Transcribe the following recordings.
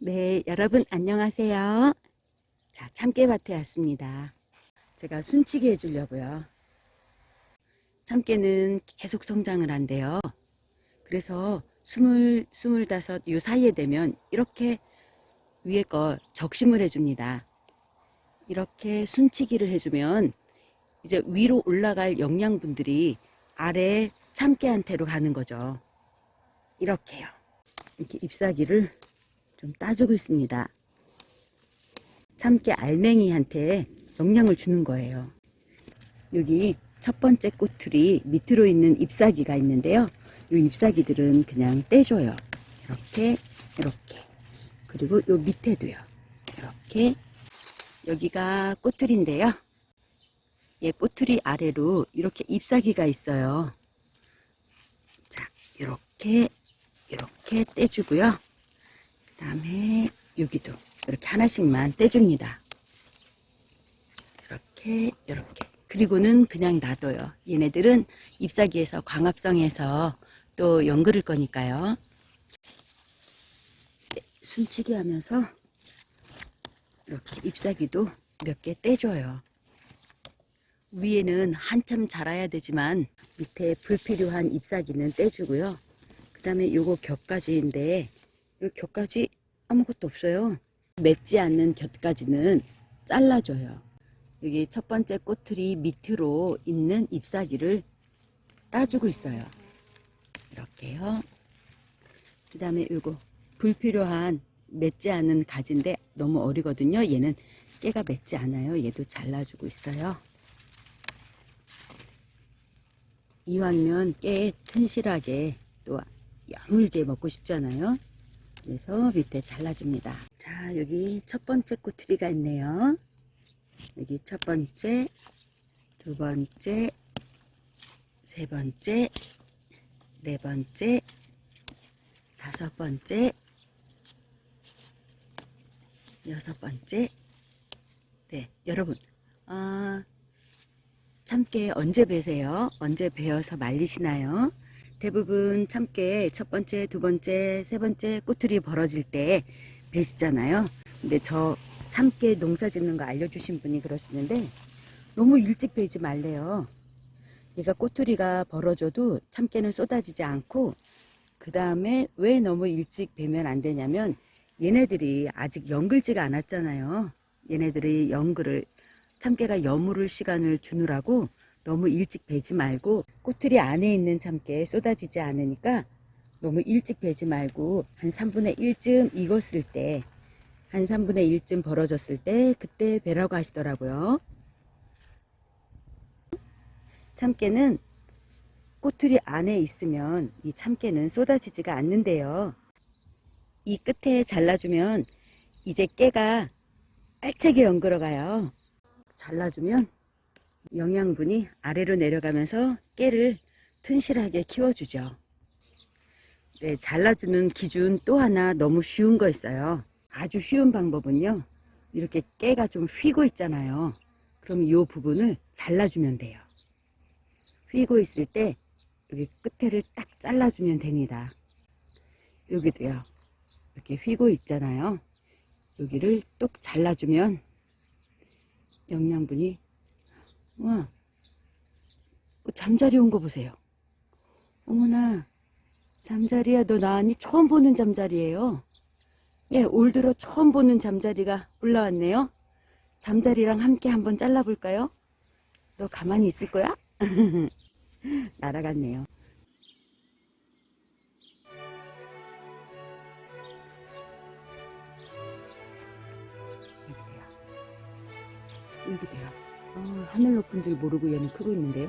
네, 여러분 안녕하세요. 자, 참깨밭에 왔습니다. 제가 순치게 해주려고요. 참깨는 계속 성장을 한대요. 그래서 스물, 스물다섯 요 사이에 되면 이렇게 위에 거 적심을 해줍니다. 이렇게 순치기를 해주면 이제 위로 올라갈 영양분들이 아래 참깨한테로 가는 거죠. 이렇게요. 이렇게 잎사귀를 좀 따주고 있습니다. 참깨 알맹이한테 영양을 주는 거예요. 여기 첫 번째 꼬투리 밑으로 있는 잎사귀가 있는데요. 이 잎사귀들은 그냥 떼줘요. 이렇게, 이렇게. 그리고 요 밑에도요. 이렇게. 여기가 꼬투리인데요. 예, 꼬투리 아래로 이렇게 잎사귀가 있어요. 자, 이렇게, 이렇게 떼주고요. 그 다음에 여기도 이렇게 하나씩만 떼줍니다. 이렇게, 이렇게. 그리고는 그냥 놔둬요. 얘네들은 잎사귀에서 광합성해서 또 연그를 거니까요. 네, 숨치기 하면서 이렇게 잎사귀도 몇 개 떼줘요. 위에는 한참 자라야 되지만 밑에 불필요한 잎사귀는 떼주고요. 그 다음에 요거 곁가지인데 요 곁가지 아무것도 없어요. 맺지 않는 곁가지는 잘라줘요. 여기 첫 번째 꼬투리 밑으로 있는 잎사귀를 따주고 있어요. 이렇게요. 그 다음에 요거 불필요한 맺지 않은 가지인데 너무 어리거든요. 얘는 깨가 맺지 않아요. 얘도 잘라주고 있어요. 이왕이면 깨 튼실하게 또 야물게 먹고 싶잖아요. 그래서 밑에 잘라줍니다. 자, 여기 첫 번째 꼬투리가 있네요. 여기 첫 번째, 두 번째, 세 번째, 네 번째, 다섯 번째, 여섯 번째. 네, 여러분, 아, 참깨 언제 베세요? 언제 베어서 말리시나요? 대부분 참깨 첫 번째, 두 번째, 세 번째 꼬투리 벌어질 때 베시잖아요. 근데 저 참깨 농사 짓는 거 알려주신 분이 그러시는데 너무 일찍 베지 말래요. 얘가 꼬투리가 벌어져도 참깨는 쏟아지지 않고 그 다음에 왜 너무 일찍 베면 안 되냐면 얘네들이 아직 연글지가 않았잖아요. 얘네들이 연글을 참깨가 여물을 시간을 주느라고 너무 일찍 베지 말고 꼬투리 안에 있는 참깨 쏟아지지 않으니까 너무 일찍 베지 말고 한 3분의 1쯤 익었을 때 한 3분의 1쯤 벌어졌을 때 그때 베라고 하시더라고요. 참깨는 꼬투리 안에 있으면 이 참깨는 쏟아지지가 않는데요. 이 끝에 잘라주면 이제 깨가 알차게 연그러가요. 잘라주면 영양분이 아래로 내려가면서 깨를 튼실하게 키워주죠. 네, 잘라주는 기준 또 하나 너무 쉬운 거 있어요. 아주 쉬운 방법은요. 이렇게 깨가 좀 휘고 있잖아요. 그럼 이 부분을 잘라주면 돼요. 휘고 있을 때 여기 끝에를 딱 잘라주면 됩니다. 여기도요. 이렇게 휘고 있잖아요. 여기를 똑 잘라주면 영양분이 와 어, 잠자리 온 거 보세요. 어머나 잠자리야 너 나니 처음 보는 잠자리예요. 예, 올 들어 처음 보는 잠자리가 올라왔네요. 잠자리랑 함께 한번 잘라볼까요? 너 가만히 있을 거야? 날아갔네요. 줄 모르고 얘는 크고 있는데요.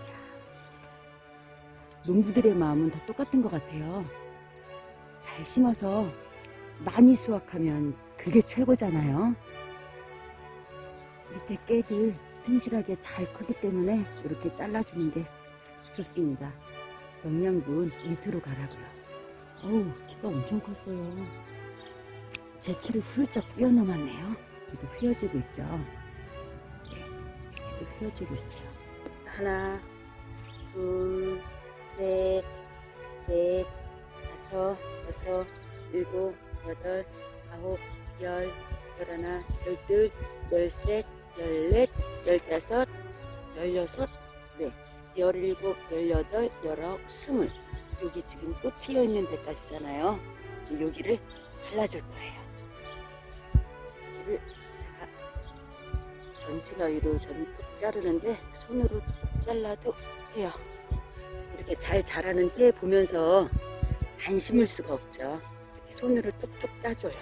자, 농부들의 마음은 다 똑같은 것 같아요. 잘 심어서 많이 수확하면 그게 최고잖아요. 밑에 깨들 튼실하게 잘 크기 때문에 이렇게 잘라주는 게 좋습니다. 영양분 밑으로 가라고요. 어우, 키가 엄청 컸어요. 제 키를 훌쩍 뛰어넘었네요. 얘도 휘어지고 있죠. 휘어지고 있어요. 하나, 둘, 셋, 넷, 다섯, 여섯, 일곱, 여덟, 아홉, 열, 열하나, 열둘, 열셋, 열넷, 열다섯, 열여섯, 네, 열일곱, 열여덟, 열아홉, 스물. 여기 지금 꽃 피어 있는 데까지잖아요. 여기를 잘라줄 거예요. 여기를 전체 가 위로 전폭 자르는데 손으로 뚝 잘라도 돼요. 이렇게 잘 자라는 때 보면서 안 심을 수가 없죠. 이렇게 손으로 뚝뚝 따줘요.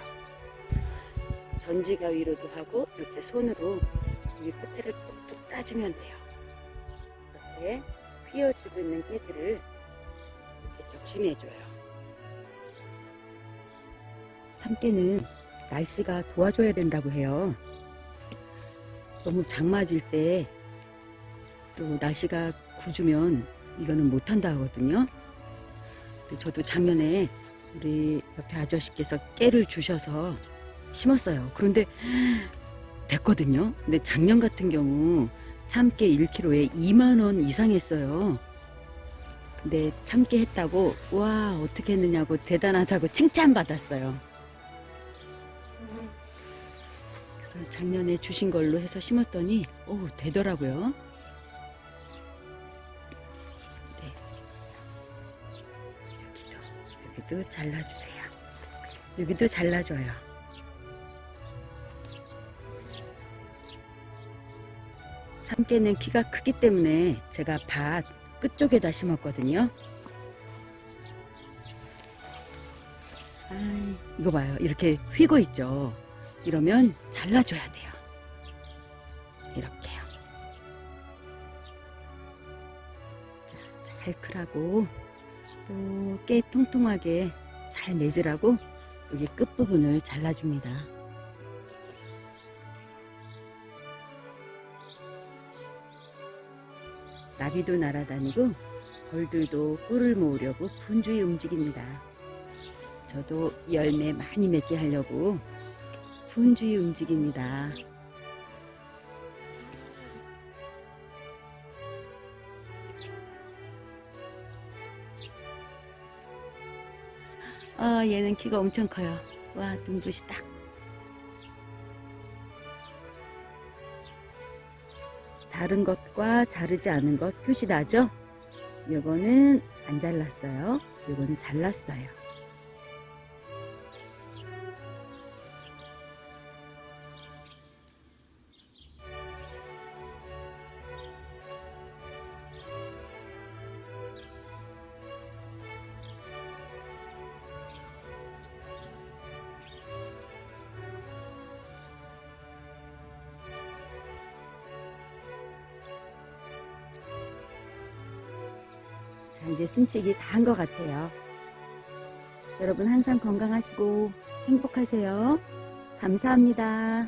전지 가 위로도 하고 이렇게 손으로 위 끝에를 뚝뚝 따주면 돼요. 이렇게 휘어지고 있는 깨들을 이렇게 적심해줘요. 참깨는 날씨가 도와줘야 된다고 해요. 너무 장마질 때 또 날씨가 굳으면 이거는 못한다 하거든요. 저도 작년에 우리 옆에 아저씨께서 깨를 주셔서 심었어요. 그런데 됐거든요. 근데 작년 같은 경우 참깨 1kg에 2만 원 이상 했어요. 근데 참깨 했다고 와 어떻게 했느냐고 대단하다고 칭찬받았어요. 작년에 주신 걸로 해서 심었더니 오 되더라고요. 네. 여기도 여기도 잘라주세요. 여기도 잘라줘요. 참깨는 키가 크기 때문에 제가 밭 끝쪽에다 심었거든요. 아, 이거 봐요. 이렇게 휘고 있죠. 이러면 잘라줘야 돼요. 이렇게요. 자, 잘 크라고 또 깨 통통하게 잘 맺으라고 여기 끝부분을 잘라줍니다. 나비도 날아다니고 벌들도 꿀을 모으려고 분주히 움직입니다. 저도 열매 많이 맺게 하려고 분주히 움직입니다. 아, 얘는 키가 엄청 커요. 와, 눈부시 딱. 자른 것과 자르지 않은 것 표시 나죠? 요거는 안 잘랐어요. 요건 잘랐어요. 자, 이제 순치기 다 한 것 같아요. 여러분 항상 건강하시고 행복하세요. 감사합니다.